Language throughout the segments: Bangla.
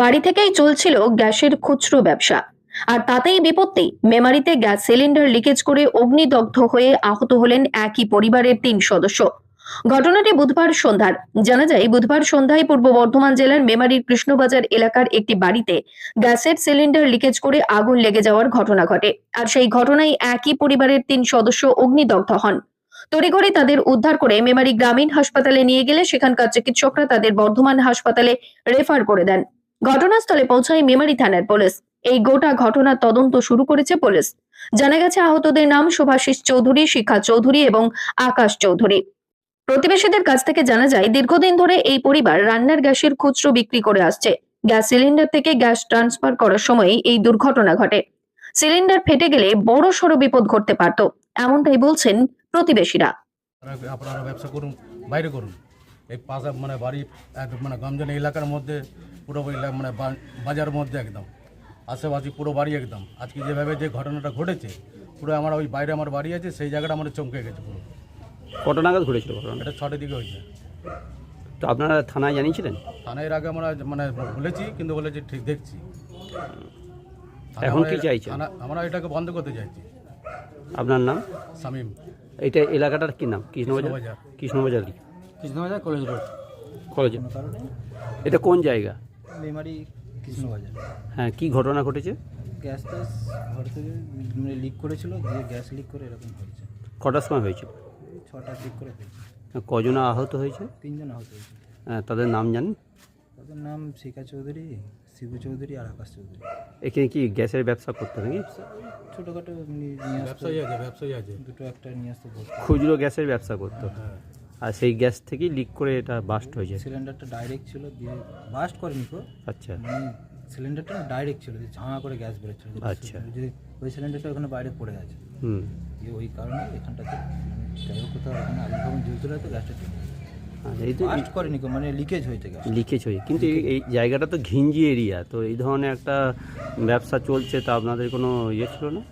বাড়ি থেকেই চলছিল গ্যাসের খুচরো ব্যবসা। আর তাতেই বিপত্তি, মেমারিতে গ্যাস সিলিন্ডার লিকেজ করে অগ্নিদগ্ধ হয়ে আহত হলেন একই পরিবারের তিন সদস্য। ঘটনাটি বুধবার সন্ধ্যার। জানা যায়, বুধবার সন্ধ্যায় পূর্ব বর্ধমান জেলার মেমারির কৃষ্ণবাজার এলাকার একটি বাড়িতে গ্যাসের সিলিন্ডার লিকেজ করে আগুন লেগে যাওয়ার ঘটনা ঘটে। আর সেই ঘটনায় একই পরিবারের তিন সদস্য অগ্নিদগ্ধ হন। তড়িঘড়ি তাদের উদ্ধার করে মেমারি গ্রামীণ হাসপাতালে নিয়ে গেলে সেখানকার চিকিৎসকরা তাদের বর্ধমান হাসপাতালে রেফার করে দেন। ঘটনাস্থলে পৌঁছায় মেমারি থানার পুলিশ। এই গোটা ঘটনার তদন্ত শুরু করেছে পুলিশ। জানা গেছে, আহতদের নাম শুভাশিস চৌধুরী, শিখা চৌধুরী এবং আকাশ চৌধুরী। প্রতিবেশীদের কাছ থেকে জানা যায়, দীর্ঘদিন ধরে এই পরিবার রান্নার গ্যাসের খুচরো বিক্রি করে আসছে। গ্যাস সিলিন্ডার থেকে গ্যাস ট্রান্সফার করার সময় এই দুর্ঘটনা ঘটে। সিলিন্ডার ফেটে গেলে বড় সড় বিপদ ঘটতে পারত, এমনটাই বলছেন প্রতিবেশীরা। আপনারা ব্যবসা করুন, বাইরে করুন। এই পাশে মানে বাড়ি একদম মানে গমজনী এলাকার মধ্যে পুরো মানে বাজার মধ্যে একদম। আশেপাশে পুরো বাড়ি একদম। আজকে যেভাবে যে ঘটনাটা ঘটেছে পুরো আমার ওই বাইরে আমার বাড়ি আছে সেই জায়গাটা আমার চমকে গেছে পুরো। কত নাগাদ ঘটেছিল ঘটনা এটা ছটের দিকে হয়েছে। তো আপনারা থানায় জানিয়েছিলেন? থানায় আগে আমরা মানে বলেছি কিন্তু বলেছি ঠিক দেখছি। এখন আমরা- কি চাইছেন? আমরা এটাকে বন্ধ করতে চাইছি। আপনার নাম? শামিম। এটা এলাকাটার কি নাম? কৃষ্ণবাজার? কৃষ্ণবাজার। কৃষ্ণবাজার কি? Krishnabazar college road. কলেজে? কোনো কারণে? এটা কোন জায়গা? মেমারি কৃষ্ণবাজার। হ্যাঁ কি ঘটনা ঘটেছে? গ্যাস ট্যাস ঘর থেকে মানে লিক করেছিল দিয়ে গ্যাস লিক করে এরকম হয়েছে। কটার সময় হয়েছিল? ছটা লিক করে ফেলছে কজন আহত হয়েছে? তিনজন আহত হয়েছে। হ্যাঁ, তাদের নাম জানেন? তাদের নাম শিখা চৌধুরী শিবু চৌধুরী আর আকাশ চৌধুরী। এখানে কি গ্যাসের ব্যবসা করতে নাকি? ছোটোখাটো নিয়ে আসতো। ব্যবসায়ী আছে ব্যবসায়ী আছে। দুটো একটা নিয়ে আসতো। খুচরো গ্যাসের ব্যবসা করতো। হ্যাঁ। আর সেই গ্যাস থেকেই লিক করে এটা বাস্ট হয়েছে সিলিন্ডারটা ডাইরেক্ট ছিল দিয়ে বাস্ট করেনি তো। আচ্ছা। মানে সিলিন্ডারটা ডাইরেক্ট ছিল যে ঝাঁ করে গ্যাস বেরোচ্ছিল। আচ্ছা। যে ওই সিলিন্ডারটা ওখানে বাইরে পড়ে আছে হুম। দিয়ে ওই কারণে এখানটাতে মানে যাই হোক কোথাও ওখানে আগুন ফাগুন জ্বলছিল তো গ্যাসটা এই তো বাস্ট করেনি মানে লিকেজ হয়েছে গ্যাস লিকেজ হয়েছে কিন্তু এই- এই জায়গাটা তো ঘিঞ্জি এরিয়া তো এই ধরনের একটা ব্যবসা চলছে তা আপনাদের কোনো ইয়ে ছিল না?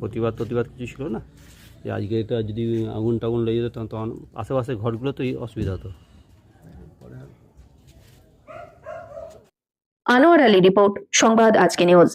প্রতিবাদ প্রতিবাদ কিছু ছিল না? যে আজকে এটা যদি আগুন টাগুন লেগে যেত, তখন আশেপাশে ঘরগুলো তো অসুবিধা হতো। আনোয়ার আলী রিপোর্ট, সংবাদ আজকে নিউজ।